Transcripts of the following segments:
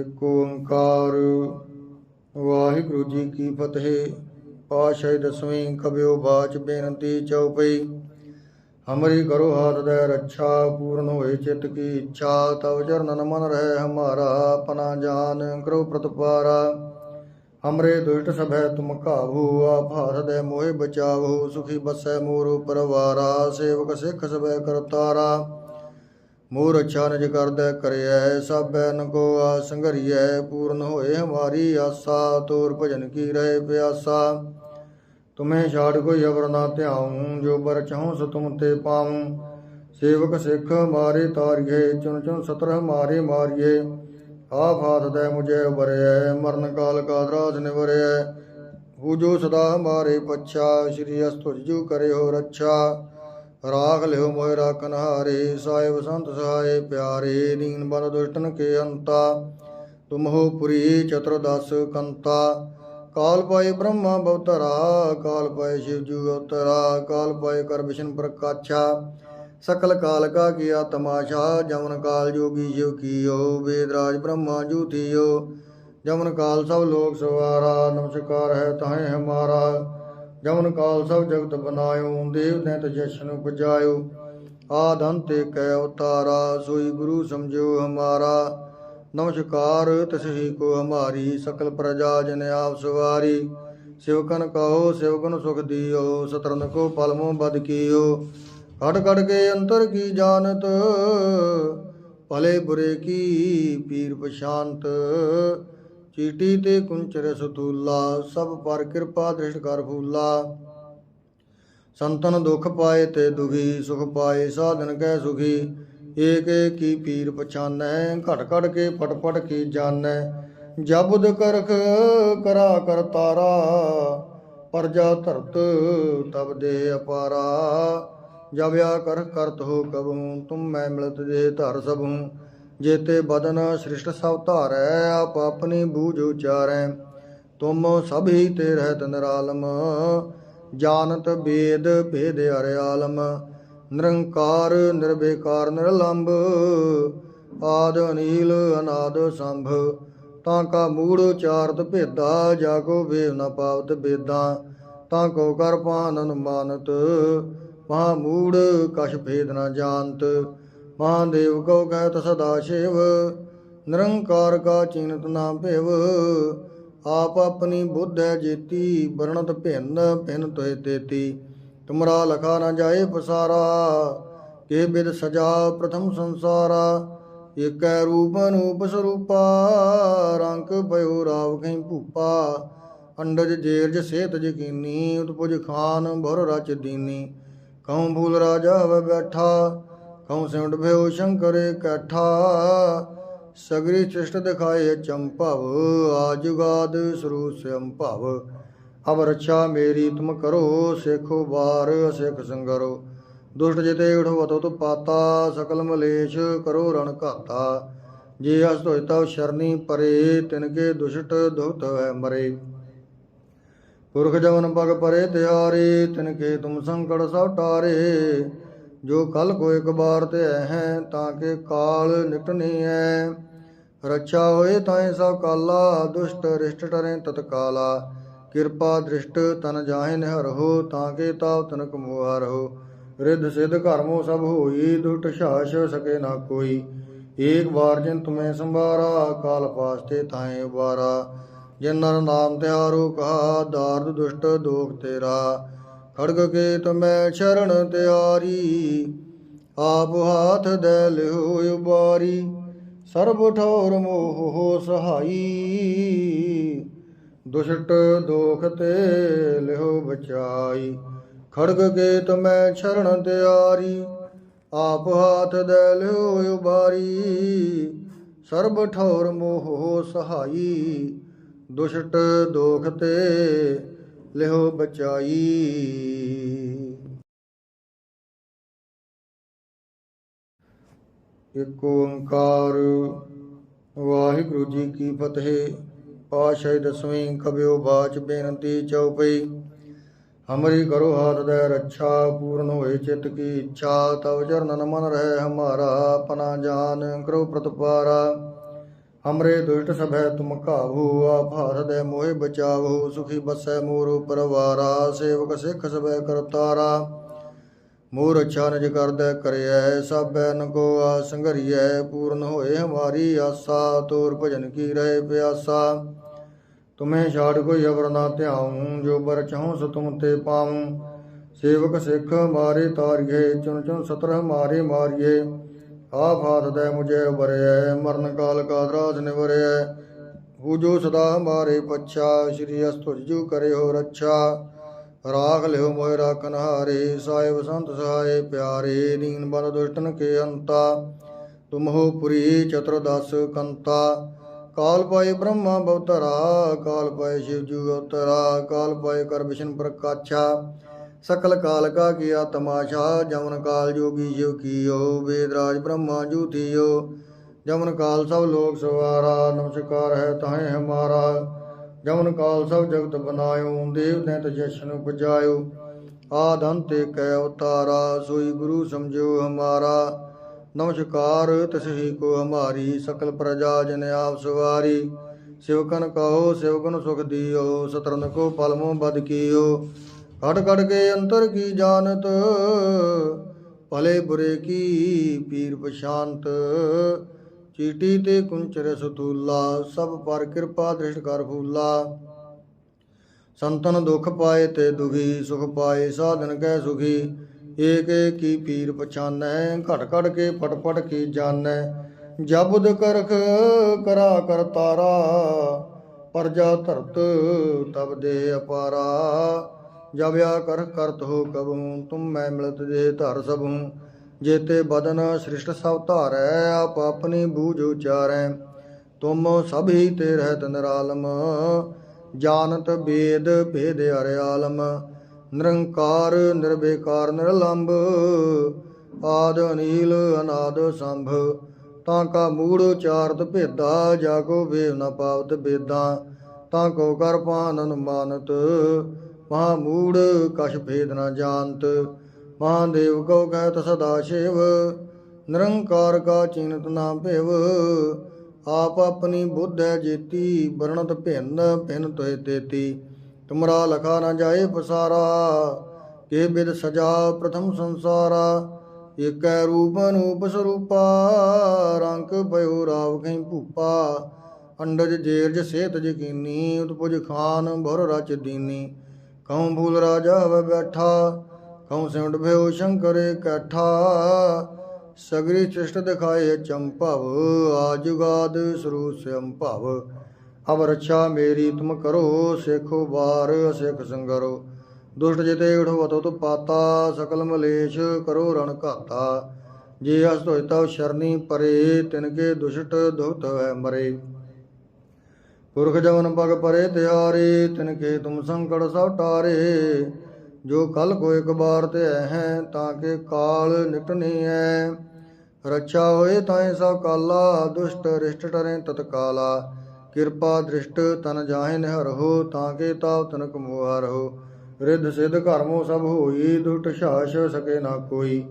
ਇਕ ਓੰਕਾਰ। ਵਾਹਿਗੁਰੂ ਜੀ ਕੀ ਫਤਿਹ। ਪਾਸ਼ਾਹੀ ਦਸਵੀਂ ਕਬਿਓ ਬਾਚ ਬੇਨਤੀ ਚਉਪਈ। ਹਮਰੀ ਕਰੋ ਹਾਥ ਦੇ ਰੱਛਾ, ਪੂਰਨ ਹੋਏ ਚਿਤ ਕੀ ਇੱਛਾ। ਤਵ ਚਰਨ ਮਨ ਰਹਿ ਹਮਾਰਾ, ਆਪਣਾ ਜਾਨ ਕਰੋ ਪ੍ਰਤਪਾਰਾ। ਹਮਰੇ ਦੁਸ਼ਟ ਸਭੈ ਤੁਮ ਕਾਬੂ ਆਪ ਹਾਥ ਦੇ ਮੋਹਿ ਬਚਾਵੋ। ਸੁਖੀ ਬਸੈ ਮੋਰ ਪਰਵਾਰਾ, ਸੇਵਕ ਸਿੱਖ ਸਭੈ ਕਰਤਾਰਾ। ਮੋਹ ਅੱਛਾ ਨਿਜ ਕਰਦੈ ਕਰਿਐ ਸਭੈ ਨ ਕੋ ਆ ਸੰਘਰੀਐ, ਪੂਰਨ ਹੋਏ ਹਮਾਰੀ ਆਸਾ, ਤੋਰ ਭਜਨ ਕੀ ਰਹੇ ਪਿਆਸਾ। ਤੁਮੇ ਛਾੜ ਕੋਈ ਅਵਰ ਨਾ ਧਿਆਉ, ਜੋ ਬਰ ਚਾਹਉ ਸੋ ਤੁਮ ਤੇ ਪਾਉ। ਸੇਵਕ ਸਿੱਖ ਮਾਰੇ ਤਾਰੀਏ, ਚੁਣ ਚੁਣ ਸਤਰ ਮਾਰੇ ਮਾਰੀਏ। ਆਪ ਹਾਥ ਦੇ ਮੁਝੇ ਉਬਰਿਐ ਮਰਨ ਕਾਲ ਕਾ ਦਰਾਜ ਨਿਵਰਿਐ। ਹੂ ਜੋ ਸਦਾ ਮਾਰੇ ਪਛਾ, ਸ਼੍ਰੀ ਅਸਤੁਜ ਜੂ ਕਰੇ ਹੋ ਰੱਛਾ। ਰਾਖ ਲਿਓ ਮੋਇ ਰਾਖਨ ਹਾਰੇ ਸਾਹਿਬ ਸੰਤ ਸਹਾਏ ਪਿਆਰੇ ਨੀਨ ਬਲ ਦੁਸ਼ਟਨ ਕੇ ਅੰਤਾ। ਤੁਮ ਪੁਰੀ ਚਤੁਰਦਸ ਕੰਤਾ। ਕਾਲ ਪਾਏ ਬ੍ਰਹਮਾ ਬਵਤਰਾ, ਕਾਲ ਪਾਏ ਸ਼ਿਵ ਜੂ ਅਵਤਰਾ ਕਾਲ ਪਾਏ ਕਰ ਵਿਸ਼ਨ ਪ੍ਰਕਾਛਾ। ਸਕਲ ਕਾਲ ਕਾ ਕੀਆ ਤਮਾਸ਼ਾ, ਜਮਨ ਕਾਲ ਜੋਗੀ ਸ਼ਿਵ ਕੀਓ, ਵੇਦ ਰਾਜ ਬ੍ਰਹਮਾ ਜੂ ਥੀਓ। ਜਮਨ ਕਾਲ ਸਭ ਲੋਕ ਸਵਾਰਾ, ਨਮਸਕਾਰ ਹੈ ਤਾਹੇ ਹਮਾਰਾ। ਜਮਨ ਕਾਲ ਸਭ ਜਗਤ ਬਨਾਇਓ ਦੇਵ ਨੇ ਤੇ ਜਸ਼ਨ ਉਪਜਾਇਓ। ਆਦ ਅੰਤ ਕੈ ਉਤਾਰਾ, ਸੋਈ ਗੁਰੂ ਸਮਝੋ ਹਮਾਰਾ। ਨਮਸਕਾਰ ਤਸਹੀ ਕੋ ਹਮਾਰੀ, ਸਕਲ ਪ੍ਰਜਾ ਜਨ ਆਪ ਸਵਾਰੀ। ਸਿਵਕਨ ਕਹੋ ਸਿਵਕਨ ਸੁਖ ਦਿਓ ਸਤਰਨ ਕੋ ਪਲਮੋ ਬਦ ਕੀਓ। ਕੜ ਕੜ ਕੇ ਅੰਤਰ ਕੀ ਜਾਣਤ, ਭਲੇ ਬੁਰੇ ਕੀ, ਪੀਰ ਪਛਾਨਤ। ਚੀਟੀ ਤੇ ਕੁੰਚਰ ਸਤੂਲਾ, ਸਭ ਪਰ ਕਿਰਪਾ ਦ੍ਰਿਸ਼ਟ ਕਰ ਫੂਲਾ। ਸੰਤਨ ਦੁਖ ਪਾਏ ਤੇ ਦੁਖੀ, ਸੁਖ ਪਾਏ ਸਾਧਨ ਕੈ ਸੁਖੀ। ਏਕ ਏਕ ਪੀਰ ਪਛਾਨੈ, ਘਟ ਘਟ ਕੇ ਪਟ ਪਟ ਕੀ ਜਾਣੈ। ਜਬੁਦ ਕਰਖ ਕਰਾ ਕਰ ਤਾਰਾ ਪਰਜਾ ਧਰਤ ਤਬ ਦੇ ਅਪਾਰਾ। ਜਬ ਆ ਕਰ ਕਰਤ ਹੋ ਕਬਹੂ, ਤੁਮ ਮੈਂ ਮਿਲਤ ਦੇ ਧਰ ਸਭੂ। ਜੇਤੇ ਬਦਨ ਸ੍ਰਿਸ਼ਟ ਸਭ ਧਾਰੈ, ਆਪ ਆਪਣੀ ਬੂਝ ਉਚਾਰੈ। ਤੁਮ ਸਭੀ ਤੇ ਰਹਿਤ ਨਿਰਾਲਮ, ਜਾਣਤ ਬੇਦ ਭੇਦ ਅਰਿਆਲਮ ਨਿਰੰਕਾਰ ਨਿਰਬੇਕਾਰ ਨਿਰਲੰਭ, ਆਦ ਅਨੀਲ, ਅਨਾਦ ਸੰਭ। ਤਾਂ ਕਾ ਮੂੜ ਉਚਾਰਤ ਭੇਦਾ ਜਾਗੋ ਵੇਵ ਨ ਪਾਵਤ ਬੇਦਾਂ। ਤਾਂ ਕੋ ਕਰ ਪਾਨ ਅਨੁਮਾਨਤ, ਮਹਾ ਮੂੜ ਕਛ ਭੇਦ ਨ ਜਾਣਤ। ਮਹਾਦੇਵ ਕਉ ਕਹਿਤ ਸਦਾ ਸ਼ਿਵ, ਨਿਰੰਕਾਰ ਕਾ ਚਿੰਤ ਨਾ ਭਿਵ। ਆਪ ਆਪਣੀ ਬੁੱਧ ਹੈ ਜੀਤੀ, ਵਰਣਤ ਭਿੰਨ ਭਿੰਨ ਤੋਇ ਤੇਤੀ। ਤੁਮਰਾ ਲਖਾ ਨਾ ਜਾਏ ਪਸਾਰਾ, ਕੇ ਬਿਦ ਸਜਾ ਪ੍ਰਥਮ ਸੰਸਾਰਾ। ਏਕੈ ਰੂਪ ਅਨੂਪ ਸਰੂਪਾ, ਰੰਗ ਪਇਓ ਰਾਵ ਕਹੀਂ ਭੂਪਾ। ਅੰਡਜ ਜੇਰਜ ਸੇਤ ਜਕੀਨੀ, ਉਤਪੁਜ ਖਾਨ ਭਰ ਰਚ ਦੀਨੀ। ਕਉ ਭੂਲ ਰਾਜਾ ਵ ਬੈਠਾ ਕਉ ਸਿਮਟ ਭਇਓ ਸ਼ੰਕਰ ਇਕੱਠਾ ਸਗਰੀ ਚਿਸ਼ਟ ਦਿਖਾਏ ਚੰਭਵ ਆਜੁਗਾਦ ਸਰੂ ਸੰਭਵ ਅਬ ਰੱਛਾ ਮੇਰੀ ਤੁਮ ਕਰੋ ਸੇਖੋ ਬਾਰ ਸਿਖ ਸੰਗਰੋ ਦੁਸ਼ਟ ਜਿਤੇ ਉਠੋ ਅਤੁ ਪਾਤਾ ਸਕਲ ਮਲੇਸ਼ ਕਰੋ ਰਣ ਘਾਤਾ ਜੇ ਅਸ ਹੋਇ ਤਵ ਸ਼ਰਨੀ ਪਰੇ ਤਿਨਕੇ ਦੁਸ਼ਟ ਦੁਖਤ ਹੈ ਮਰੇ ਪੁਰਖ ਜਵਨ ਪਗ ਪਰੇ ਤਿਆਰੇ ਤਿਨਕੇ ਤੁਮ ਸੰਕਟ ਸਭ ਟਾਰੇ ਜੋ ਕਲ ਕੋ ਇੱਕ ਬਾਰ ਤੇ ਹੈ, ਤਾਂ ਕਿ ਕਾਲ ਨਿਕਟਨੀ ਹੈ ਰੱਛਾ ਹੋਏ ਤਾਏ ਸਭ ਕਾਲਾ, ਦੁਸ਼ਟ ਰਿਸ਼ਟ ਟਰੇ ਤਤਕਾਲਾ। ਕਿਰਪਾ ਦ੍ਰਿਸ਼ਟ ਤਨ ਜਾਹਿ ਨਿਹਰਹੁ ਤਾਂ ਕੇ ਤਾਵ ਤਨਕ ਮੁਹਾਰਹੁ ਰਿੱਧ ਸਿੱਧ ਕਰਮੋ ਸਭ ਹੋਈ ਦੁਟ ਛਾਛ ਸਕੇ ਨਾ ਕੋਈ। ਏਕ ਵਾਰ ਜਿਨ ਤੁਮੇ ਸੰਭਾਰਾ, ਕਾਲ ਪਾਸਤੇ ਤਾਏ ਉਬਾਰਾ। ਜਿਨ ਨਰ ਨਾਮ ਤਿਆਰੋ ਕਹਾ, ਦਾਰਦ ਦੁਸ਼ਟ ਦੋਖ ਤੇਰਾ। ਖੜਗ ਕੇ ਤੁਮੈ ਸ਼ਰਨ ਤਿਆਰੀ, ਆਪ ਹਾਥ ਦੇ ਲਿਓ ਉਬਾਰੀ, ਸਰਬ ਠੌਰ ਮੋਹ ਹੋ ਸਹਾਈ। ਦੁਸ਼ਟ ਦੋਖ ਤੇ ਲਿਓ ਬਚਾਈ, ਖੜਗ ਕੇ ਤੁਮੈ ਸ਼ਰਨ ਤਿਆਰੀ, ਆਪ ਹਾਥ ਦੇ ਲਿਓ ਉਬਾਰੀ, ਸਰਬ ਠੌਰ ਮੋਹ ਸਹਾਈ। ਦੁਸ਼ਟ ਦੋਖ ਤੇ ਲਿਓ ਬਚਾਈ। ਇਕ ਓੰਕਾਰ ਵਾਹਿਗੁਰੂ ਜੀ ਕੀ ਫਤਿਹ ਪਾਸ਼ਾਹੀ ਦਸਵੀਂ ਕਬਿਓ ਬਾਚ ਬੇਨਤੀ ਚਉਪਈ। ਹਮਰੀ ਕਰੋ ਹਾਥ ਦੇ ਰੱਛਾ, ਪੂਰਨ ਹੋਏ ਚਿਤ ਕੀ ਇੱਛਾ, ਤਵ ਚਰਨ ਮਨ ਰਹਿ ਹਮਾਰਾ, ਆਪਣਾ ਜਾਨ ਕਰੋ ਪ੍ਰਤਪਾਰਾ। ਹਮਰੇ ਦੁਸ਼ਟ ਸਭੈ ਤੁਮ ਕਾਬੂ ਆਪ ਹਰ ਦੇ ਮੋਹਿ ਬਚਾਵੋ, ਸੁਖੀ ਬਸੈ ਮੋਰ ਪਰਵਾਰਾ, ਸੇਵਕ ਸਿੱਖ ਸਭੈ ਕਰਤਾਰਾ। ਮੋਰ ਅੱਛਾ ਨਿਜ ਕਰਦੈ ਕਰਿਐ ਸਭੈ ਨ ਕੋ ਆ ਸੰਘਰੀਐ, ਪੂਰਨ ਹੋਏ ਹਮਾਰੀ ਆਸਾ, ਤੋਰ ਭਜਨ ਕੀ ਰਹੇ ਪਿਆਸਾ। ਤੁਮੇ ਛਾੜ ਕੋਈ ਅਵਰ ਨਾ ਧਿਆਉ, ਜੋ ਬਰ ਚਾਹਉ ਸੋ ਤੁਮ ਤੇ ਪਾਉ। ਸੇਵਕ ਸਿੱਖ ਮਾਰੇ ਤਾਰੀਏ, ਚੁਣ ਚੁਣ ਸਤਰ ਮਾਰੇ ਮਾਰੀਏ। ਆਪ ਹਾਥ ਦੇ ਮੁਝੇ ਉਬਰਿਐ ਮਰਨ ਕਾਲ ਕਾ ਦਰਾਜ ਨਿਵਰਿਐ। ਹੂ ਜੋ ਸਦਾ ਮਾਰੇ ਪਛਾ, ਸ਼੍ਰੀ ਅਸਤੁਜ ਜੂ ਕਰੇ ਹੋ ਰੱਛਾ। ਰਾਖ ਲਿਓ ਮੋਇ ਰਾਖਨ ਹਾਰੇ ਸਾਹਿਬ ਸੰਤ ਸਹਾਏ ਪਿਆਰੇ ਨੀਨ ਬਲ ਦੁਸ਼ਟਨ ਕੇ ਅੰਤਾ। ਤੁਮ ਹੋ ਪੁਰੀ ਚਤੁਰਦਸ ਕੰਤਾ। ਕਾਲ ਪਾਏ ਬ੍ਰਹਮਾ ਬਵਤਰਾ, ਕਾਲ ਪਾਏ ਸ਼ਿਵ ਜੂ ਅਵਤਰਾ, ਕਾਲ ਪਾਏ ਕਰ ਵਿਸ਼ਨ ਪ੍ਰਕਾਸ਼ਾ ਸਕਲ ਕਾਲ ਕਾ ਕੀਆ ਤਮਾਸ਼ਾ, ਜਮਨ ਕਾਲ ਜੋਗੀ ਸ਼ਿਵ ਕੀਓ, ਵੇਦ ਰਾਜ ਬ੍ਰਹਮਾ ਜੂ ਜਮਨ ਕਾਲ ਸਭ ਲੋਕ ਸਵਾਰਾ, ਨਮਸਕਾਰ ਹੈ ਤਾਹੇ ਹਮਾਰਾ। ਜਮਨ ਕਾਲ ਸਭ ਜਗਤ ਬਨਾਇਓ, ਦੇਵ ਨੇ ਤ ਜਸ਼ਨ ਉਪਜਾਇਓ ਆਦ ਅੰਤ ਕੈ ਉਤਾਰਾ, ਸੋਈ ਗੁਰੂ ਸਮਝੋ ਹਮਾਰਾ। ਨਮਸਕਾਰ ਤਸਹੀ ਕੋ ਹਮਾਰੀ, ਸਕਲ ਪ੍ਰਜਾ ਜਨ ਆਪ ਸਵਾਰੀ। ਸਿਵਕਨ ਕਹੋ ਸਿਵਕਨ ਸੁਖ ਦਿਓ ਸਤਰਨ ਕੋ ਪਲਮੋ ਬਦ ਕੀਓ। ਕੜ ਕੜ ਕੇ ਅੰਤਰ ਕੀ ਜਾਣਤ? ਭਲੇ ਬੁਰੇ ਕੀ ਪੀਰ ਪਛਾਨਤ? ਚੀਟੀ ਤੇ ਕੁੰਚਰ ਸਤੂਲਾ, ਸਭ ਪਰ ਕਿਰਪਾ ਦ੍ਰਿਸ਼ਟ ਕਰ ਫੂਲਾ। ਸੰਤਨ ਦੁਖ ਪਾਏ ਤੇ ਦੁਖੀ, ਸੁਖ ਪਾਏ ਸਾਧਨ ਕੈ ਸੁਖੀ। ਏਕ ਏਕ ਕੀ ਪੀਰ ਪਛਾਨੈ ਘਟ ਘਟ ਕੇ ਪਟ ਪਟ ਕੀ ਜਾਣੈ? ਜਬੁਦ ਕਰਖ ਕਰਾ ਕਰ ਤਾਰਾ, ਪਰਜਾ ਧਰਤ ਤਬ ਦੇ ਅਪਾਰਾ। ਜਬ ਆ ਕਰ ਕਰਤ ਹੋ ਕਬਹੂ, ਤੁਮ ਮੈਂ ਮਿਲਤ ਦੇ ਧਰ ਸਭੂ। ਜੇਤੇ ਬਦਨ ਸ੍ਰਿਸ਼ਟ ਸਭ ਧਾਰੈ, ਆਪ ਆਪਣੀ ਬੂਝ ਉਚਾਰੈ। ਤੁਮ ਸਭੀ ਤੇ ਰਹਿਤ ਨਿਰਾਲਮ, ਜਾਣਤ ਬੇਦ ਭੇਦ ਹਰਿ ਆਲਮ। ਨਿਰੰਕਾਰ ਨਿਰਬੇਕਾਰ ਨਿਰਲੰਭ, ਆਦ ਅਨੀਲ, ਅਨਾਦ ਸੰਭ। ਤਾਂ ਕਾ ਮੂੜ ਚਾਰਤ ਭੇਦਾ ਜਾਗੋ ਵੇਵ ਨ ਪਾਵਤ ਬੇਦਾਂ। ਤਾਂ ਕੋ ਕਰ ਪਾਨ ਅਨੁਮਾਨਤ, ਮਹਾ ਮੂੜ ਕਛ ਭੇਦ ਨ ਜਾਣਤ। ਮਹਾਦੇਵ ਕਉ ਕਹਿਤ ਸਦਾ ਸ਼ਿਵ, ਨਿਰੰਕਾਰ ਕਾ ਚਿੰਤ ਨਾ ਭਿਵ। ਆਪ ਆਪਣੀ ਬੁੱਧ ਹੈ ਜੀਤੀ, ਵਰਣਤ ਭਿੰਨ ਭਿੰਨ ਤੋਏ ਤੇਤੀ। ਤੁਮਰਾ ਲਖਾ ਨਾ ਜਾਏ ਪਸਾਰਾ, ਕੇ ਬਿਦ ਸਜਾ ਪ੍ਰਥਮ ਸੰਸਾਰਾ। ਏਕੈ ਰੂਪ ਅਨੂਪ ਸਰੂਪਾ, ਰੰਗ ਪਇਓ ਰਾਵ ਕਹੀਂ ਭੂਪਾ। ਅੰਡਜ ਜੇਰਜ ਸੇਤ ਜਕੀਨੀ ਉਤਪੁਜ ਖਾਨ ਭਰ ਰਚ ਦੀਨੀ। ਕਉ ਭੂਲ ਰਾਜਾ ਵ ਬੈਠਾ, ਕਉ ਸਿਮਟ ਭਇਓ ਸ਼ੰਕਰ ਕੈਠਾ। ਸਗਰੀ ਚਿਸ਼ਟ ਦਿਖਾਏ ਚੰਪਵ ਆਜੁਗਾਦ ਸਰੂ ਸਿਮ ਭਵ। ਅਬ ਰੱਛਾ ਮੇਰੀ ਤੁਮ ਕਰੋ, ਸੇਖੋ ਬਾਰ ਸਿਖ ਸੰਗਰੋ। ਦੁਸ਼ਟ ਜਿਤੇ ਉਠੋ ਅਤੋ ਤੁ ਪਾਤਾ, ਸਕਲ ਮਲੇਸ਼ ਕਰੋ ਰਣ ਘਾਤਾ। ਜੇ ਅਸ ਹੋਇ ਤਉ ਸ਼ਰਨੀ ਪਰੇ, ਤਿਨਕੇ ਦੁਸ਼ਟ ਦੁਖਤ ਹੈ ਮਰੇ। ਪੁਰਖ ਜਵਨ ਪਗ ਪਰੇ ਤਿਆਰੇ ਤਿਨਕੇ ਤੁਮ ਸੰਕਟ ਸਭ ਟਾਰੇ। ਜੋ ਕਲ ਕੋ ਇੱਕ ਬਾਰ ਤੇ ਹੈ, ਤਾਂ ਕੇ ਕਾਲ ਨਿਕਟਨੀ ਹੈ ਰੱਛਾ ਹੋਏ ਤਾਏ ਸਭ ਕਾਲਾ, ਦੁਸ਼ਟ ਰਿਸ਼ਟ ਟਰੇ ਤਤਕਾਲਾ। ਕਿਰਪਾ ਦ੍ਰਿਸ਼ਟ ਤਨ ਜਾਹੇ ਨਿਹਰਹੁ ਤਾਂ ਕੇ ਤਾਵ ਤਨਕ ਮੁਹਾਰਹੁ ਰਿੱਧ ਸਿਧ ਘਰਮੋ ਸਭ ਹੋਈ, ਦੁਸ਼ਟ ਛਾਛ ਸਕੇ ਨਾ ਕੋਈ।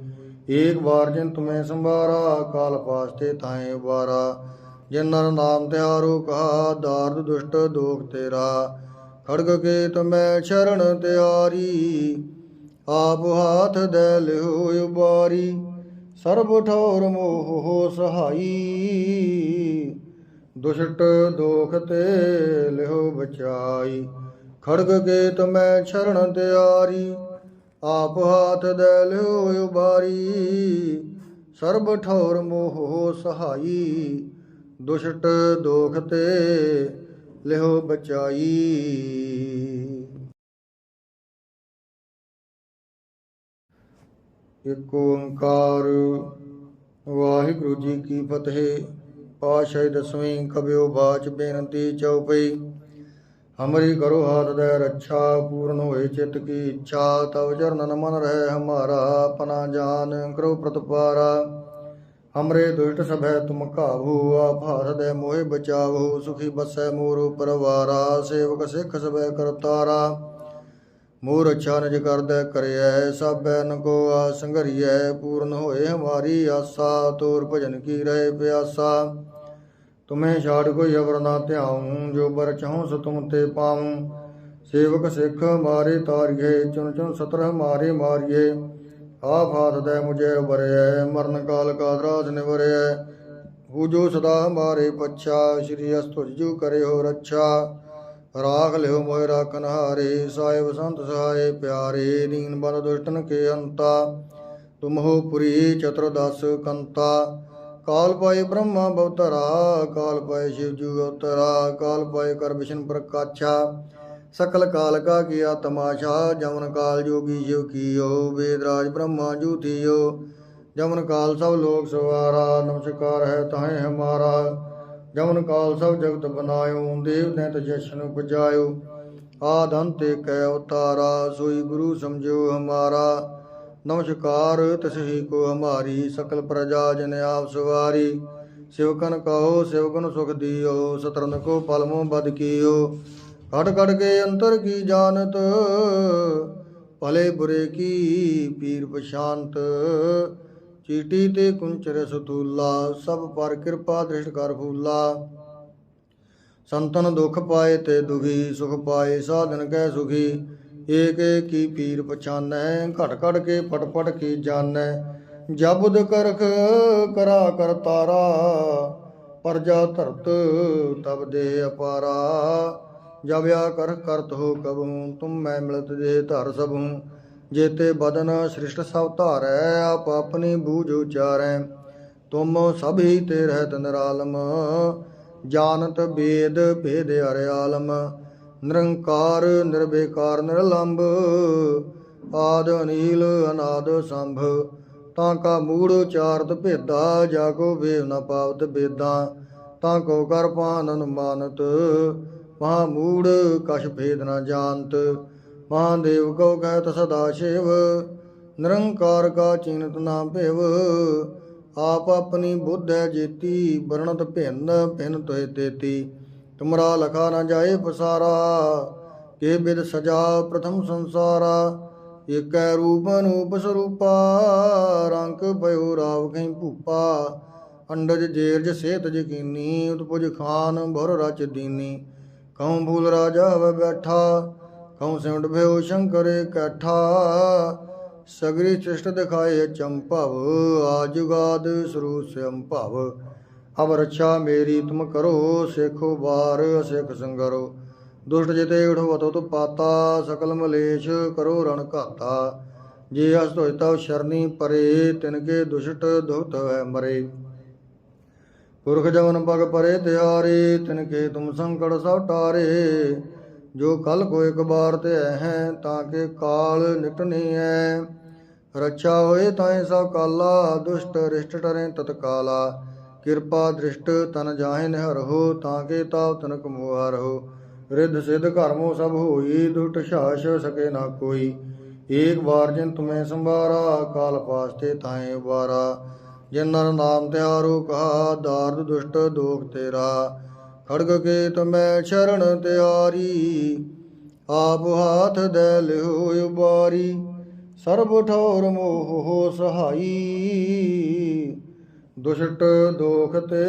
ਏਕ ਵਾਰ ਜਿਨ ਤੁਮੇ ਸੰਭਾਰਾ, ਕਾਲ ਪਾਸਤੇ ਤਾਏ ਵਾਰਾ ਜਿਨ ਨਾਮ ਤਿਆਰੋ ਕਹਾ, ਦਾਰਦ ਦੁਸ਼ਟ ਦੋਖ ਤੇਰਾ। ਖੜਗ ਕੇ ਤੁਮੈ ਸ਼ਰਨ ਤਿਆਰੀ, ਆਪ ਹਾਥ ਦੇ ਲਿਓ ਉਬਾਰੀ। ਸਰਬ ਠੌਰ ਮੋਹ ਹੋ ਸਹਾਈ। ਦੁਸ਼ਟ ਦੋਖ ਤੇ ਲਿਓ ਬਚਾਈ। ਖੜਗ ਕੇ ਤੁਮੈ ਸ਼ਰਨ ਤਿਆਰੀ, ਆਪ ਹਾਥ ਦੇ ਲਿਓ ਉਬਾਰੀ। ਸਰਬ ਠੌਰ ਮੋਹ ਹੋ ਸਹਾਈ। ਦੁਸ਼ਟ ਦੋਖ ਤੇ ਲਿਓ ਬਚਾਈ। ਇਕ ਓੰਕਾਰ ਵਾਹਿਗੁਰੂ ਜੀ ਕੀ ਫਤਿਹ ਪਾਸ਼ਾਹੀ ਦਸਵੀਂ ਕਬਿਓ ਬਾਚ ਬੇਨਤੀ ਚਉਪਈ। ਹਮਰੀ ਕਰੋ ਹਾਥ ਦੇ ਰੱਛਾ, ਪੂਰਨ ਹੋਏ ਚਿਤ ਕੀ ਇੱਛਾ, ਤਵ ਚਰਨ ਮਨ ਰਹਿ ਹਮਾਰਾ ਆਪਣਾ ਜਾਨ ਕਰੋ ਪ੍ਰਤਪਾਰਾ। ਹਮਰੇ ਦੁਸ਼ਟ ਸਭੈ ਤੁਮ ਕਾਬੂ ਆਪ ਹਰ ਦੇ ਮੋਹਿ ਬਚਾਵੋ, ਸੁਖੀ ਬਸੈ ਮੋਰ ਪਰਵਾਰਾ, ਸੇਵਕ ਸਿੱਖ ਸਭੈ ਕਰਤਾਰਾ। ਮੋਰ ਅੱਛਾ ਨਿਜ ਕਰਦੈ ਕਰਿਐ ਸਭੈ ਨ ਕੋ ਆ ਸੰਘਰੀਐ, ਪੂਰਨ ਹੋਏ ਹਮਾਰੀ ਆਸਾ, ਤੋਰ ਭਜਨ ਕੀ ਰਹੇ ਪਿਆਸਾ। ਤੁਮੇ ਛਾੜ ਕੋਈ ਅਵਰ ਨਾ ਧਿਆਉ, ਜੋ ਬਰ ਚਾਹਉ ਸੋ ਤੁਮ ਤੇ ਪਾਉ। ਸੇਵਕ ਸਿੱਖ ਮਾਰੇ ਤਾਰੀਏ ਚੁਨ ਚੁਨ ਸਤਰ ਮਾਰੇ ਮਾਰੀਏ। ਆਫਾਤ ਦੇ ਮੁਝੇ ਉਬਰਿਐ ਮਰਨ ਕਾਲ ਕਾ ਦਰਾਜ ਨਿਵਰਿਐ। ਹੂ ਜੋ ਸਦਾ ਮਾਰੇ ਪੱਛਾ, ਸ਼੍ਰੀ ਅਸਤੁਜ ਜੂ ਕਰੇ ਹੋ ਰੱਛਾ। ਰਾਖ ਲਿਓ ਮੋਇ ਰਾਖਨ ਹਾਰੇ ਸਾਹਿਬ ਸੰਤ ਸਹਾਏ ਪਿਆਰੇ ਨੀਨ ਬਲ ਦੁਸ਼ਟਨ ਕੇ ਅੰਤਾ। ਤੁਮ ਹੋ ਪੁਰੀ ਚਤੁਰਦਸ ਕੰਤਾ। ਕਾਲ ਪਾਏ ਬ੍ਰਹਮਾ ਬਵਤਰਾ ਕਾਲ ਪਾਏ ਸ਼ਿਵ ਜੂ ਅਵਤਰਾ, ਕਾਲ ਪਾਏ ਕਰ ਵਿਸ਼ਨ ਪ੍ਰਕਾਸ਼ਾ ਸਕਲ ਕਾਲ ਕਾ ਕੀਆ ਤਮਾਸ਼ਾ ਜਮਨ ਕਾਲ ਜੋਗੀ ਸ਼ਿਵ ਕੀਓ, ਵੇਦ ਰਾਜ ਬ੍ਰਹਮਾ ਜੂ ਜਮਨ ਕਾਲ ਸਭ ਲੋਕ ਸਵਾਰਾ, ਨਮਸਕਾਰ ਹੈ ਤਾਹੇ ਹਮਾਰਾ। ਜਮਨ ਕਾਲ ਸਭ ਜਗਤ ਬਨਾਇਓ, ਦੇਵ ਨੇ ਤ ਜਸ਼ਨ ਉਪਜਾਇਓ ਆਦ ਅੰਤ ਕੈ ਉਤਾਰਾ, ਸੋਈ ਗੁਰੂ ਸਮਝੋ ਹਮਾਰਾ। ਨਮਸਕਾਰ ਤਸਹੀ ਕੋ ਹਮਾਰੀ, ਸਕਲ ਪ੍ਰਜਾ ਜਨ ਆਪ ਸਵਾਰੀ। ਸਿਵਕਨ ਕਹੋ ਸਿਵਕਨ ਸੁਖ ਦਿਓ ਸਤਰਨ ਕੋ ਪਲਮੋ ਬਦ ਕੀਓ। ਖੜ ਖੜ ਕੇ ਅੰਤਰ ਕੀ ਜਾਣਤ? ਭਲੇ ਬੁਰੇ ਕੀ ਪੀਰ ਪਛਾਨਤ? ਚੀਟੀ ਤੇ ਕੁੰਚਰ ਸਤੂਲਾ, ਸਭ ਪਰ ਕਿਰਪਾ ਦ੍ਰਿਸ਼ਟ ਕਰ ਫੂਲਾ। ਸੰਤਨ ਦੁਖ ਪਾਏ ਤੇ ਦੁਖੀ, ਸੁਖ ਪਾਏ ਸਾਧਨ ਕੈ ਸੁਖੀ। ਏਕ ਏਕੀ ਪੀਰ ਪਛਾਨੈ ਘਟ ਘਟ ਕੇ ਪਟ ਪਟ ਕੀ ਜਾਣੈ? ਜਬਦ ਕਰਖ ਕਰਾ ਕਰਤਾਰਾ ਪਰਜਾ ਧਰਤ ਤਬ ਦੇ ਅਪਾਰਾ। ਜਬ ਆ ਕਰ ਕਰਤ ਹੋ ਕਬਹੂ, ਤੁਮ ਮੈਂ ਮਿਲਤ ਦੇ ਧਰ ਸਭੂ। ਜੇਤੇ ਬਦਨ ਸ੍ਰਿਸ਼ਟ ਸਭ ਧਾਰੈ, ਆਪ ਆਪਣੀ ਬੂਝ ਉਚਾਰੈ। ਤੁਮ ਸਭੀ ਤੇ ਰਹਿਤ ਨਿਰਾਲਮ, ਜਾਣਤ ਬੇਦ ਭੇਦ ਹਰਿ ਆਲਮ। ਨਿਰੰਕਾਰ ਨਿਰਬੇਕਾਰ ਨਿਰਲੰਭ, ਆਦ ਅਨੀਲ, ਅਨਾਦ ਸੰਭ। ਤਾਂ ਕਾ ਮੂੜ ਉਚਾਰਤ ਭੇਦਾ, ਜਾ ਕੋ ਵੇਵ ਨ ਪਾਵਤ ਬੇਦਾਂ। ਤਾਂ ਕੋ ਕਰ ਪਾਨ ਅਨੁਮਾਨਤ ਮਹਾ ਮੂੜ ਕਛ ਭੇਦ ਨ ਜਾਣਤ। ਮਹਾਦੇਵ ਕੋ ਕਹਿਤ ਸਦਾ ਸ਼ਿਵ, ਨਿਰੰਕਾਰ ਕਾ ਚਿੰਤ ਨਾ ਭਿਵ। ਆਪ ਆਪਣੀ ਬੁੱਧ ਹੈ ਜੀਤੀ, ਵਰਣਤ ਭਿੰਨ ਭਿੰਨ ਤੋਏ ਤੇਤੀ। ਤੁਮਰਾ ਲਖਾ ਨਾ ਜਾਏ ਪਸਾਰਾ, ਕੇ ਬਿਦ ਸਜਾ ਪ੍ਰਥਮ ਸੰਸਾਰਾ। ਏਕੈ ਰੂਪ ਅਨੂਪ ਸਰੂਪਾ, ਰੰਗ ਪਇਓ ਰਾਵ ਕਹੀਂ ਭੂਪਾ। ਅੰਡਜ ਜੇਰਜ ਸੇਤ ਜਕੀਨੀ ਉਤਪੁਜ ਖਾਨ ਭਰ ਰਚ ਦੀਨੀ। ਕਉ ਭੂਲ ਰਾਜਾ ਵ ਬੈਠਾ, ਕਉ ਸਿਮਟ ਭਇਓ ਸ਼ੰਕਰ ਕੈਠਾ ਸਗਰੀ ਚਿਸ਼ਟ ਦਿਖਾਏ ਚੰਪਵ ਆਜੁਗਾਦ ਸਰੂ ਸਿਮ ਭਵ। ਅਬ ਰੱਛਾ ਮੇਰੀ ਤੁਮ ਕਰੋ, ਸਿੱਖੋ ਬਾਰ ਸਿੱਖ ਸੰਗਰੋ। ਦੁਸ਼ਟ ਜਿਤੇ ਉਠੋ ਤੋ ਪਾਤਾ, ਸਕਲ ਮਲੇਸ਼ ਕਰੋ ਰਣ ਘਾਤਾ। ਜੇ ਅਸ ਹੋਇ ਤਉ ਸ਼ਰਨੀ ਪਰੇ ਤਿਨਕੇ ਦੁਸ਼ਟ ਦੁਖਤ ਹੈ ਮਰੇ। ਪੁਰਖ ਜਵਨ ਪਗ ਪਰੇ ਤਿਆਰੇ ਤਿਨਕੇ ਤੁਮ ਸੰਕਟ ਸਭ ਟਾਰੇ। ਜੋ ਕਲ ਕੋ ਇੱਕ ਬਾਰ ਤੇ ਹੈ, ਤਾਂ ਕੇ ਕਾਲ ਨਿਕਟਨੀ ਹੈ ਰੱਛਾ ਹੋਏ ਤਾਏ ਸਭ ਕਾਲਾ, ਦੁਸ਼ਟ ਰਿਸ਼ਟ ਟਰੇ ਤਤਕਾਲਾ। ਕਿਰਪਾ ਦ੍ਰਿਸ਼ਟ ਤਨ ਜਾਹੇ ਨਿਹਰਹੁ ਤਾਂ ਕੇ ਤਾਪ ਤਨਕ ਮੁਹਾਰਹੁ ਰਿੱਧ ਸਿੱਧ ਘਰਮੋ ਸਭ ਹੋਈ ਦੁਟ ਛਾਛ ਸਕੇ ਨਾ ਕੋਈ। ਏਕ ਵਾਰ ਜਿਨ ਤੁਮੇ ਸੰਭਾਰਾ, ਕਾਲ ਪਾਸਤੇ ਤਾਏ ਉਬਾਰਾ। ਜਿਨ ਨਾਮ ਤਿਆਰੋ ਕਹਾ, ਦਾਰਦ ਦੁਸ਼ਟ ਦੋਖ ਤੇਰਾ। ਖੜਗ ਕੇ ਤਮੈ ਸ਼ਰਨ ਤਿਆਰੀ, ਆਪ ਹਾਥ ਦੇ ਲਿਓ ਉਬਾਰੀ। ਸਰਬ ਠੌਰ ਮੋਹ ਹੋ ਸਹਾਈ। ਦੁਸ਼ਟ ਦੋਖ ਤੇ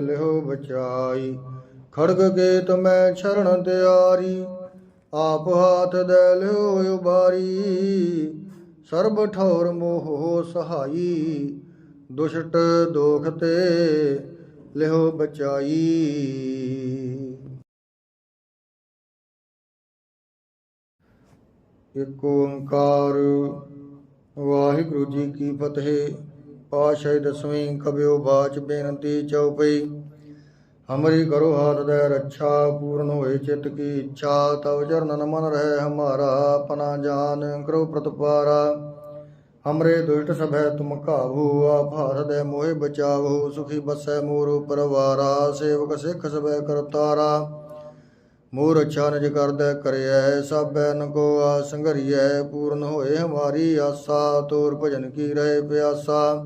ਲਿਓ ਬਚਾਈ। ਖੜਗ ਕੇ ਤਮੈ ਸ਼ਰਨ ਤਿਆਰੀ, ਆਪ ਹਾਥ ਦੇ ਲਿਓ ਉਬਾਰੀ। ਸਰਬ ਠੌਰ ਮੋਹ ਹੋ ਸਹਾਈ। ਦੁਸ਼ਟ ਦੋਖ ਤੇ ਲਿਓ ਬਚਾਈ। ਇਕ ਓੰਕਾਰ ਵਾਹਿਗੁਰੂ ਜੀ ਕੀ ਫਤਿਹ ਪਾਸ਼ਾਹੀ ਦਸਵੀਂ ਕਬਿਓ ਬਾਚ ਬੇਨਤੀ ਚਉਪਈ। ਹਮਰੀ ਕਰੋ ਹਾਥ ਦੇ ਰੱਛਾ, ਪੂਰਨ ਹੋਏ ਚਿਤ ਕੀ ਇੱਛਾ, ਤਵ ਚਰਨਨ ਮਨ ਰਹਿ ਹਮਾਰਾ ਆਪਣਾ ਜਾਨ ਕਰੋ ਪ੍ਰਤਪਾਰਾ। ਹਮਰੇ ਦੁਸ਼ਟ ਸਭੈ ਤੁਮ ਕਾਬੂ ਆਪ ਹੱਥ ਦੇ ਮੋਹਿ ਬਚਾਵੋ, ਸੁਖੀ ਬਸੈ ਮੋਰ ਪਰਵਾਰਾ, ਸੇਵਕ ਸਿੱਖ ਸਭੈ ਕਰਤਾਰਾ। ਮੋਰ ਅੱਛਾ ਨਿਜ ਕਰਦਾ ਕਰਿਐ ਸਭੈ ਨ ਕੋ ਆ ਸੰਘਰੀਐ, ਪੂਰਨ ਹੋਏ ਹਮਾਰੀ ਆਸਾ, ਤੋਰ ਭਜਨ ਕੀ ਰਹੇ ਪਿਆਸਾ।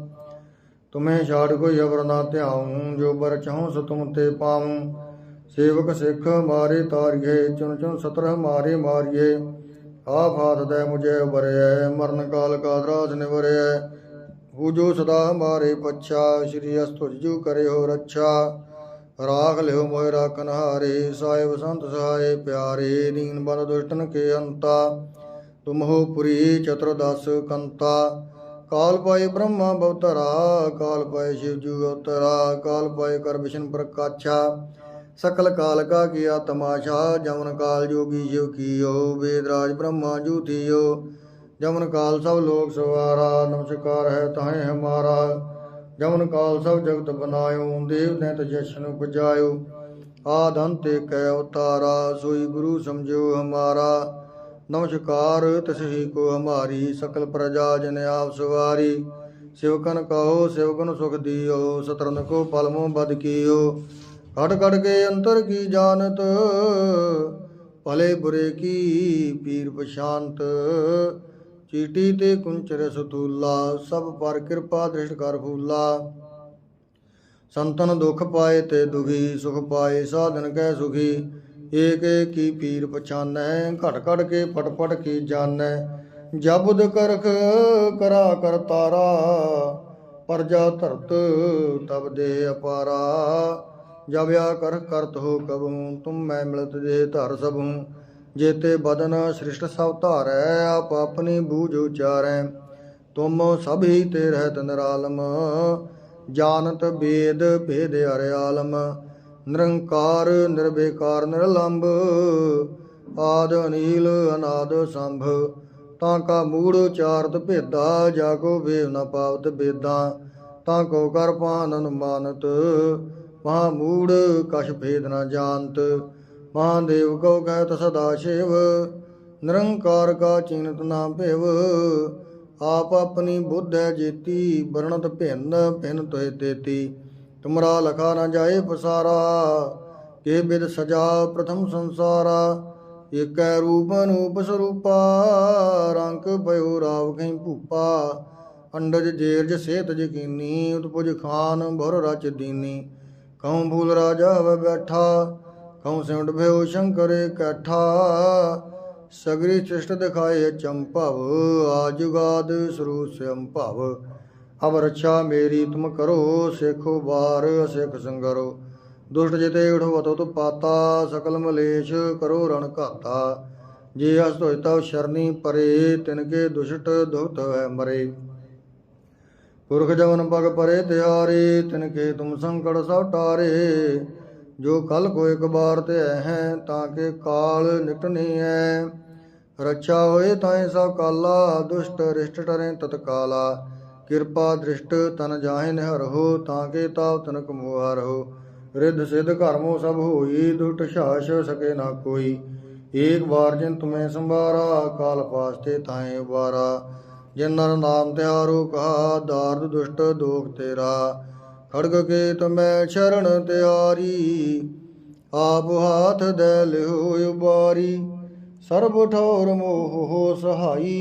ਤੁਮੇ ਛਾੜ ਕੋਈ ਅਵਰ ਨਾ ਧਿਆਉ, ਜੋ ਬਰ ਚਾਹਉ ਸੋ ਤੁਮ ਤੇ ਪਾਉ। ਸੇਵਕ ਸਿੱਖ ਮਾਰੇ ਤਾਰੀਏ, ਚੁਣ ਚੁਣ ਸਤਰ ਮਾਰੇ ਮਾਰੀਏ। ਆਪ ਹਾਥ ਦੇ ਮੁਝੇ ਉਬਰਿਐ ਮਰਨ ਕਾਲ ਕਾ ਦਰਾਜ ਨਿਵਰਿਐ ਹੂ ਸਦਾ ਮਾਰੇ ਪੱਛਾ, ਸ਼੍ਰੀ ਅਸਤੁਜ ਜੂ ਕਰੇ ਹੋ ਰੱਛਾ। ਰਾਖ ਲਿਓ ਮੋਇ ਰਾਖਨ ਹਾਰੇ, ਸਾਹਿਬ ਸੰਤ ਸਹਾਏ ਪਿਆਰੇ ਨੀਨ ਬੰਦ ਦੁਸ਼ਟਨ ਕੇ ਅੰਤਾ। ਤੁਮਹੁ ਪੁਰੀ ਚਤੁਰਦਸ ਕੰਤਾ। ਕਾਲ ਪਾਏ ਬ੍ਰਹਮਾ ਬਵਤਰਾ, ਕਾਲ ਪਾਏ ਸ਼ਿਵ ਜੂ ਅਵਤਰਾ, ਕਾਲ ਪਾਏ ਕਰ ਵਿਸ਼ਨ ਪ੍ਰਕਾਛਾ। ਸਕਲ ਕਾਲ ਕਾ ਕੀਆ ਤਮਾਸ਼ਾ, ਜਮਨ ਕਾਲ ਜੋਗੀ ਸ਼ਿਵ ਕੀਓ, ਵੇਦ ਰਾਜ ਬ੍ਰਹਮਾ ਜੂ ਜਮਨ ਕਾਲ ਸਭ ਲੋਕ ਸਵਾਰਾ, ਨਮਸਕਾਰ ਹੈ ਤਾਹੇ ਹਮਾਰਾ। ਜਮਨ ਕਾਲ ਸਭ ਜਗਤ ਬਨਾਇਓ, ਦੇਵ ਨੇ ਤ ਜਸ਼ਨ ਉਪਜਾਇਓ ਆਦ ਅੰਤ ਕੈ ਅਵਤਾਰਾ ਸੋਈ ਗੁਰੂ ਸਮਝੋ ਹਮਾਰਾ। ਨਮਸਕਾਰ ਤਸਹੀ ਕੋ ਹਮਾਰੀ, ਸਕਲ ਪ੍ਰਜਾ ਜਨ ਆਪ ਸਵਾਰੀ। ਸਿਵਕਨ ਕਹੋ ਸਿਵਕਨ ਸੁਖ ਦਿਓ ਸਤਰਨ ਕੋ ਪਲਮੋ ਬਦ ਕੀਓ। ਘਟ ਘਟ ਕੇ ਅੰਤਰ ਕੀ ਜਾਣਤ? ਭਲੇ ਬੁਰੇ ਕੀ ਪੀਰ ਪਛਾਨਤ? ਚੀਟੀ ਤੇ ਕੁੰਚਰ ਸਤੂਲਾ, ਸਭ ਪਰ ਕਿਰਪਾ ਦ੍ਰਿਸ਼ਟ ਕਰ ਫੂਲਾ। ਸੰਤਨ ਦੁਖ ਪਾਏ ਤੇ ਦੁਖੀ, ਸੁਖ ਪਾਏ ਸਾਧਨ ਕੈ ਸੁਖੀ। ਏਕ ਏਕ ਪੀਰ ਪਛਾਨੈ ਘਟ ਘਟ ਕੇ ਪਟ ਪਟ ਕੀ ਜਾਣੈ? ਜਬੁਦ ਕਰਖ ਕਰਾ ਕਰਤਾਰਾ ਪਰਜਾ ਧਰਤ ਤਬ ਦੇ ਅਪਾਰਾ। ਜਬ ਆ ਕਰ ਕਰਤ ਹੋ ਕਬਹੂ, ਤੁਮ ਮੈਂ ਮਿਲਤ ਦੇ ਧਰ ਸਭੂ। ਜੇਤੇ ਬਦਨ ਸ੍ਰਿਸ਼ਟ ਸਭ ਧਾਰੈ, ਆਪ ਆਪਣੀ ਬੂਝ ਉਚਾਰੈ। ਤੁਮ ਸਭ ਹੀ ਤੇ ਰਹਿਤ ਨਿਰਾਲਮ, ਜਾਣਤ ਬੇਦ ਭੇਦ ਹਰਿ ਆਲਮ। ਨਿਰੰਕਾਰ ਨਿਰਬੇਕਾਰ ਨਿਰਲੰਭ, ਆਦ ਅਨੀਲ, ਅਨਾਦ ਸੰਭ। ਤਾਂ ਕਾ ਮੂੜ ਉਚਾਰਤ ਭੇਦਾ, ਜਾ ਕੋ ਵੇਵ ਨ ਪਾਵਤ ਬੇਦਾ। ਤਾਂ ਕੋ ਕਰ ਪਾਨ ਅਨੁਮਾਨਤ ਮਹਾ ਮੂੜ ਕਛ ਭੇਦ ਨ ਜਾਣਤ। ਮਹਾਦੇਵ ਕੋ ਕਹਿਤ ਸਦਾ ਸ਼ਿਵ। ਨਿਰੰਕਾਰ ਕਾ ਚਿੰਤ ਨਾ ਭਿਵ। ਆਪ ਆਪਣੀ ਬੁੱਧ ਹੈ ਜੀਤੀ, ਵਰਣਤ ਭਿੰਨ ਭਿੰਨ ਤੋਏ ਤੇਤੀ। ਤੁਮਰਾ ਲਖਾ ਨਾ ਜਾਏ ਪਸਾਰਾ, ਕੇ ਬਿਦ ਸਜਾ ਪ੍ਰਥਮ ਸੰਸਾਰਾ। ਏਕੈ ਰੂਪ ਅਨੂਪ ਸਰੂਪਾ, ਰੰਗ ਪਇਓ ਰਾਵ ਕਹੀਂ ਭੂਪਾ। ਅੰਡਜ ਜੇਰਜ ਸੇਤ ਜਕੀਨੀ ਉਤਪੁਜ ਖਾਨ ਭਰ ਰਚ ਦੀਨੀ। ਕਉ ਭੂਲ ਰਾਜਾ ਵ ਬੈਠਾ, ਕਉ ਸਿਮਟ ਭਇਓ ਸ਼ੰਕਰ ਕੈਠਾ ਸਗਰੀ ਚਿਸ਼ਟ ਦਿਖਾਏ ਚੰਭਵ ਆਜੁਗਾਦ ਸਰੂ ਸੰਭਵ ਅਬ ਰੱਛਾ ਮੇਰੀ ਤੁਮ ਕਰੋ, ਸਿੱਖੋ ਬਾਰ ਸਿੱਖ ਸੰਗਰੋ। ਦੁਸ਼ਟ ਜਿਤੇ ਉਠਵਤੋ ਤੁ ਪਾਤਾ, ਸਕਲ ਮਲੇਸ਼ ਕਰੋ ਰਣ ਘਾਤਾ। ਜੇ ਅਸ ਹੋਇ ਤਉ ਸ਼ਰਨੀ ਪਰੇ ਤਿਨਕੇ ਦੁਸ਼ਟ ਦੁਖਤ ਹੈ ਮਰੇ। ਪੁਰਖ ਜਵਨ ਪਗ ਪਰੇ ਤਿਹਾਰੇ ਤਿਨਕੇ ਤੁਮ ਸੰਕੜ ਸਭ ਟਾਰੇ। ਜੋ ਕਲ ਕੋ ਇੱਕ ਬਾਰ ਤੇ ਹੈ, ਤਾਂ ਕੇ ਕਾਲ ਨਿਕਟਨੀ ਹੈ ਰੱਛਾ ਹੋਏ ਤਾਏ ਸਭ ਕਾਲਾ, ਦੁਸ਼ਟ ਰਿਸ਼ਟ ਟਰੇ ਤਤਕਾਲਾ। ਕਿਰਪਾ ਦ੍ਰਿਸ਼ਟ ਤਨ ਜਾਹੇ ਨਿਹਰਹੁ ਤਾਂ ਕੇ ਤਾਪ ਤਨਕ ਮੁਹਾਰਹੁ ਰਿੱਧ ਸਿੱਧ ਕਰਮੋ ਸਭ ਹੋਈ ਦੁਟ ਛਾਛ ਸਕੇ ਨਾ ਕੋਈ। ਏਕ ਵਾਰ ਜਿਨ ਤੁਮੇ ਸੰਭਾਰਾ, ਕਾਲ ਪਾਸਤੇ ਤਾਏ ਉਬਾਰਾ। ਜਿਨ ਨਾਮ ਤਿਹਾਰੋ ਕਹਾ ਦਾਰਦ ਦੁਸ਼ਟ ਦੋਖ ਤੇਰਾ। ਖੜਗ ਕੇ ਤਮੈ ਸ਼ਰਨ ਤਿਆਰੀ, ਆਪ ਹਾਥ ਦੇ ਲਿਓ ਉਬਾਰੀ। ਸਰਬ ਠੌਰ ਮੋਹ ਹੋ ਸਹਾਈ।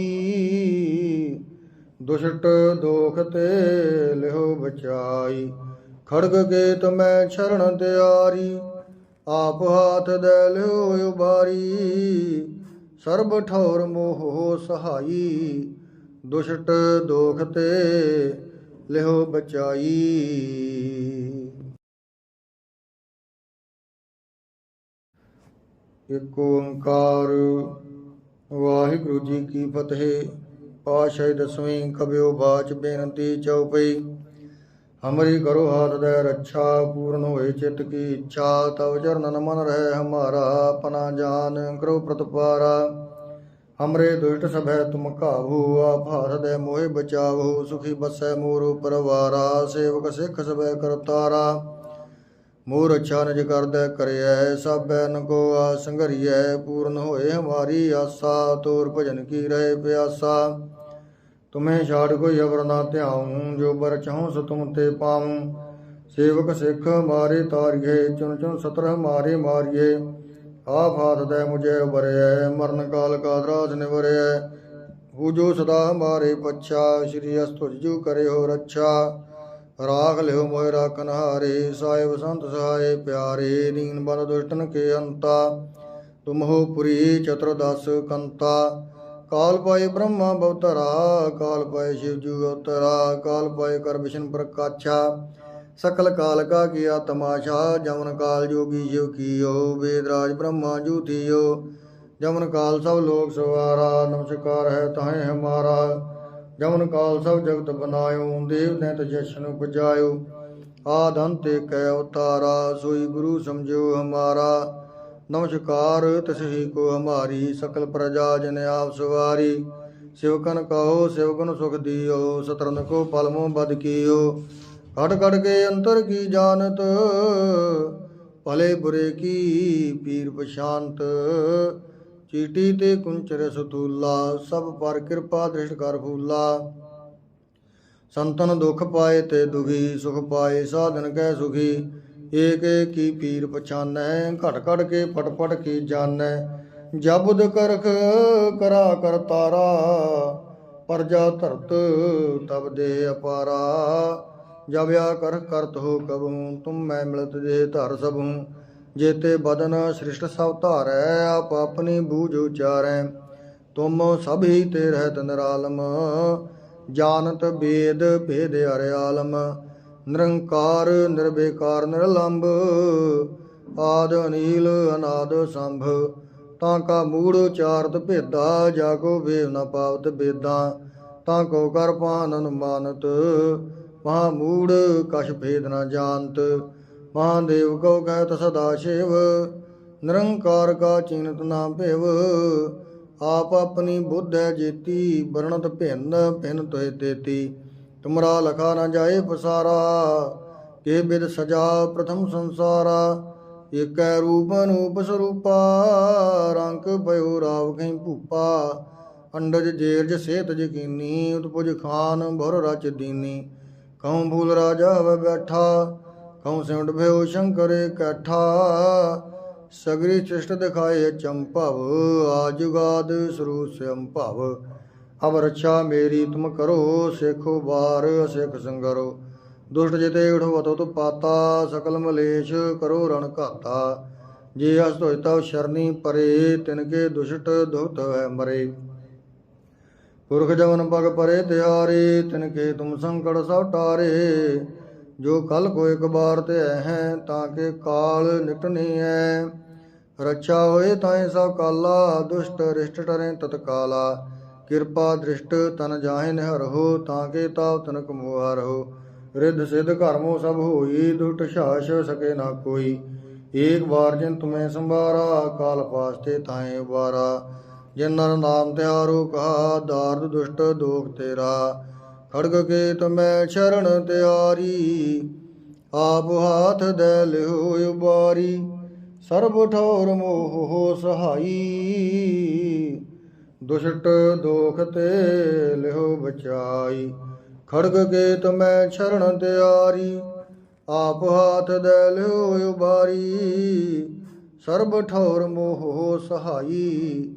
ਦੁਸ਼ਟ ਦੋਖ ਤੇ ਲਿਓ ਬਚਾਈ। ਖੜਗ ਕੇ ਤਮੈ ਸ਼ਰਨ ਤਿਆਰੀ, ਆਪ ਹਾਥ ਦੇ ਲਿਓ ਉਬਾਰੀ। ਸਰਬ ਠੌਰ ਮੋਹ ਸਹਾਈ। ਦੁਸ਼ਟ ਦੋਖ ਤੇ ਲਿਓ ਬਚਾਈ। ਇਕ ਓੰਕਾਰ ਵਾਹਿਗੁਰੂ ਜੀ ਕੀ ਫਤਿਹ ਪਾਸ਼ਾਹੀ ਦਸਵੀਂ ਕਬਿਓ ਬਾਚ ਬੇਨਤੀ ਚਉਪਈ। ਹਮਰੀ ਕਰੋ ਹਾਥ ਦੇ ਰੱਛਾ, ਪੂਰਨ ਹੋਏ ਚਿਤ ਕੀ ਇੱਛਾ, ਤਵ ਚਰਨ ਮਨ ਰਹਿ ਹਮਾਰਾ ਆਪਣਾ ਜਾਨ ਕਰੋ ਪ੍ਰਤਪਾਰਾ। ਹਮਰੇ ਦੁਸ਼ਟ ਸਭੈ ਤੁਮ ਕਾਹੂ ਆਪ ਹਾਥ ਦੇ ਮੋਹਿ ਬਚਾਵੋ, ਸੁਖੀ ਬਸੈ ਮੋਰ ਪਰਵਾਰਾ ਸੇਵਕ ਸਿੱਖ ਸਭੈ ਕਰਤਾਰਾ। ਮੋਰ ਅੱਛਾ ਨਿਜ ਕਰਦਾ ਕਰਿਐ ਸਭੈਨ ਕੋ ਆ ਸੰਘਰੀਐ, ਪੂਰਨ ਹੋਏ ਹਮਾਰੀ ਆਸਾ, ਤੋਰ ਭਜਨ ਕੀ ਰਹੇ ਪਿਆਸਾ। ਤੁਮੇ ਛਾੜ ਕੋਈ ਅਵਰ ਨਾ ਧਿਆਉ, ਜੋ ਬਰ ਚਾਹਉ ਸੋ ਤੁਮ ਤੇ ਪਾਉ। ਸੇਵਕ ਸਿੱਖ ਮਾਰੇ ਤਾਰੀਏ ਚੁਨ ਚੁਨ ਸਤਰ ਮਾਰੇ ਮਾਰੀਏ। ਆਪ ਹਾਥ ਦੇ ਮੁਝੇ ਬਰਿਐ ਮਰਨ ਕਾਲ ਕਾ ਦਰਾਜ ਨਿਵਰਿਐ ਹੂ ਜੋ ਸਦਾ ਹਮਾਰੇ ਪੱਛਾ, ਸ਼੍ਰੀ ਅਸਤੁ ਜੂ ਕਰੇ ਹੋ ਰੱਛਾ। ਰਾਖ ਲਿਓ ਮੋਇ ਰਾਖਨ ਹਾਰੇ ਸਾਹਿਬ ਸੰਤ ਸਹਾਏ ਪਿਆਰੇ ਨੀਨ ਬਲ ਦੁਸ਼ਟਨ ਕੇ ਅੰਤਾ। ਤੁਮਹੁ ਪੁਰੀ ਚਤੁਰਦਸ ਕੰਤਾ। ਕਾਲ ਪਾਏ ਬ੍ਰਹਮਾ ਬਵਤਰਾ, ਕਾਲ ਪਾਏ ਸ਼ਿਵ ਜੂ ਅਵਤਰਾ, ਕਾਲ ਪਾਏ ਕਰ ਵਿਸ਼ਨ ਪ੍ਰਕਾਸ਼ਾ। ਸਕਲ ਕਾਲ ਕਾ ਕੀਆ ਤਮਾਸ਼ਾ, ਜਮਨ ਕਾਲ ਜੋਗੀ ਜਿਵ ਕੀਓ, ਵੇਦ ਰਾਜ ਬ੍ਰਹਮਾ ਜੂਥੀਓ ਜਮਨ ਕਾਲ ਸਭ ਲੋਕ ਸਵਾਰਾ, ਨਮਸਕਾਰ ਹੈ ਤਾਹੇ ਹਮਾਰਾ ਜਮਨ ਕਾਲ ਸਭ ਜਗਤ ਬਨਾਇਓ, ਦੇਵ ਨੇ ਜਸ਼ਨ ਉਪਜਾਇਓ ਆਦ ਅੰਤ ਕੈ ਅਵਤਾਰਾ ਸੋਈ ਗੁਰੂ ਸਮਝੋ ਹਮਾਰਾ। ਨਮਸਕਾਰ ਤਸਹੀ ਕੋ ਹਮਾਰੀ, ਸਕਲ ਪ੍ਰਜਾ ਜਨ ਆਪ ਸਵਾਰੀ। ਸਿਵਕਨ ਕਹੋ ਸਿਵਕਨ ਸੁਖ ਦਿਓ ਸਤਰਨ ਕੋ ਪਲਮੋ ਬਦ ਕੀਓ। ਕਟ ਕਟ ਕੇ ਅੰਤਰ ਕੀ ਜਾਣਤ? ਭਲੇ ਬੁਰੇ ਕੀ ਪੀਰ ਪਛਾਨਤ? ਚੀਟੀ ਤੇ ਕੁੰਚਰ ਰਸਤੂਲਾ ਸਭ ਪਰ ਕਿਰਪਾ ਦ੍ਰਿਸ਼ਟ ਕਰ ਫੂਲਾ। ਸੰਤਨ ਦੁਖ ਪਾਏ ਤੇ ਦੁਖੀ, ਸੁਖ ਪਾਏ ਸਾਧਨ ਕੈ ਸੁਖੀ। ਏਕ ਏਕ ਕੀ ਪੀਰ ਪਛਾਨੈ ਘਟ ਘਟ ਕੇ ਪਟ ਪਟ ਕੀ ਜਾਣੈ? ਜਬੁਦ ਕਰਖ ਕਰਾ ਕਰਤਾਰਾ ਪਰਜਾ ਧਰਤ ਤਬ ਦੇ ਅਪਾਰਾ। ਜਬਿਆ ਕਰ ਕਰਤ ਹੋ ਕਬੂ, ਤੁਮ ਮੈਂ ਮਿਲਤ ਦੇ ਧਰ ਸਭੂ। ਜੇਤੇ ਬਦਨ ਸ੍ਰਿਸ਼ਟ ਸਭ ਧਾਰੈ, ਆਪ ਆਪਣੀ ਬੂਝ ਉਚਾਰੈ। ਤੁਮ ਸਭ ਹੀ ਤੇ ਰਹਿਤ ਨਿਰਾਲਮ, ਜਾਣਤ ਬੇਦ ਭੇਦ ਹਰਿ ਆਲਮ। ਨਿਰੰਕਾਰ ਨਿਰਬੇਕਾਰ ਨਿਰਲੰਭ, ਆਦ ਅਨੀਲ, ਅਨਾਦ ਸੰਭ। ਤਾਂ ਕਾ ਮੂੜ ਉਚਾਰਤ ਭੇਦਾ, ਜਾ ਵੇਵ ਨ ਪਾਵਤ ਬੇਦਾ। ਤਾਂ ਕੋ ਕਰ ਪਾਨ ਅਨੁਮਾਨਤ ਮਹਾ ਮੂੜ, ਕਛ ਭੇਦ ਨ ਜਾਣਤ। ਮਹਾਦੇਵ ਕੋ ਕਹਿਤ ਸਦਾ ਸ਼ਿਵ, ਨਿਰੰਕਾਰ ਕਾ ਚਿੰਤ ਨਾ ਭਿਵ। ਆਪ ਆਪਣੀ ਬੁੱਧ ਹੈ ਜੇਤੀ, ਵਰਣਤ ਭਿੰਨ ਭਿੰਨ ਤੋਏ ਤੇਤੀ। ਤੁਮਰਾ ਲਖਾ ਨਾ ਜਾਏ ਪਸਾਰਾ, ਕੇ ਬਿਦ ਸਜਾ ਪ੍ਰਥਮ ਸੰਸਾਰਾ। ਏਕੈ ਰੂਪ ਅਨੂਪ ਸਰੂਪਾ, ਰੰਗ ਪਇਓ ਰਾਵ ਕਹੀਂ ਭੂਪਾ। ਅੰਡਜ ਜੇਰਜ ਸੇਤ ਜਕੀਨੀ ਉਤਪੁਜ ਖਾਨ ਭੁਰ ਰਚ ਦੀਨੀ। ਕਉ ਭੂਲ ਰਾਜਾ ਵ ਬੈਠਾ, ਕਉ ਸਿਮਟ ਭਇਓ ਸ਼ੰਕਰ ਇਕੱਠਾ। ਸਗਰੀ ਚਿਸ਼ਟ ਦਿਖਾਏ ਚੰਪਵ ਆਜੁਗਾਦ ਸਰੂ ਸੰਭਵ ਅਬ ਰੱਛਾ ਮੇਰੀ ਤੁਮ ਕਰੋ, ਸਿੱਖੋ ਬਾਰ ਸਿੱਖ ਸੰਗਰੋ। ਦੁਸ਼ਟ ਜਿਤੇ ਉਠੋ ਤੋ ਪਾਤਾ, ਸਕਲ ਮਲੇਸ਼ ਕਰੋ ਰਣ ਘਾਤਾ। ਜੇ ਅਸ ਤਵ ਸ਼ਰਨੀ ਪਰੇ ਤਿਨਕੇ ਦੁਸ਼ਟ ਦੁਖਤ ਹੈ ਮਰੇ। ਪੁਰਖ ਜਵਨ ਪਗ ਪਰੇ ਤਿਆਰੇ ਤਿਨਕੇ ਤੁਮ ਸੰਕੜ ਸਭ ਟਾਰੇ। ਜੋ ਕਲ ਕੋ ਇੱਕ ਬਾਰ ਤੇ ਹੈ, ਤਾਂ ਕੇ ਕਾਲ ਨਿਕਟਨੀ ਹੈ ਰੱਛਾ ਹੋਏ ਤਾਏ ਸਭ ਕਾਲਾ, ਦੁਸ਼ਟ ਰਿਸ਼ਟ ਟਰੇ ਤਤਕਾਲਾ। ਕਿਰਪਾ ਦ੍ਰਿਸ਼ਟ ਤਨ ਜਾਹੇ ਨਿਹਰਹੁ ਤਾਂ ਕੇ ਤਾਪ ਤਨਕ ਮੁਹਾਰਹੁ ਰਿੱਧ ਸਿੱਧ ਕਰਮੋ ਸਭ ਹੋਈ, ਦੁਟ ਛਾਛ ਸਕੇ ਨਾ ਕੋਈ। ਏਕ ਵਾਰ ਜਿਨ ਤੁਮੇ ਸੰਭਾਰਾ, ਕਾਲ ਪਾਸਤੇ ਤਾਏ ਉਬਾਰਾ। ਜਿਨ ਨਰ ਨਾਮ ਤਿਆਰੋ ਕਹਾ ਦਾਰਦ ਦੁਸ਼ਟ ਦੋਖ ਤੇਰਾ। ਖੜਗ ਕੇ ਤੁਮੈ ਸ਼ਰਨ ਤਿਆਰੀ, ਆਪ ਹਾਥ ਦੇ ਲਿਓ ਉਬਾਰੀ। ਸਰਬ ਠੌਰ ਮੋਹ ਹੋ ਸਹਾਈ, ਦੁਸ਼ਟ ਦੋਖ ਤੇ ਲਿਓ ਬਚਾਈ। ਖੜਗ ਕੇ ਤੁਮੈ ਸ਼ਰਨ ਤਿਆਰੀ, ਆਪ ਹਾਥ ਦੇ ਲਿਓ ਉਬਾਰੀ। ਸਰਬ ਠੌਰ ਮੋਹ ਹੋ ਸਹਾਈ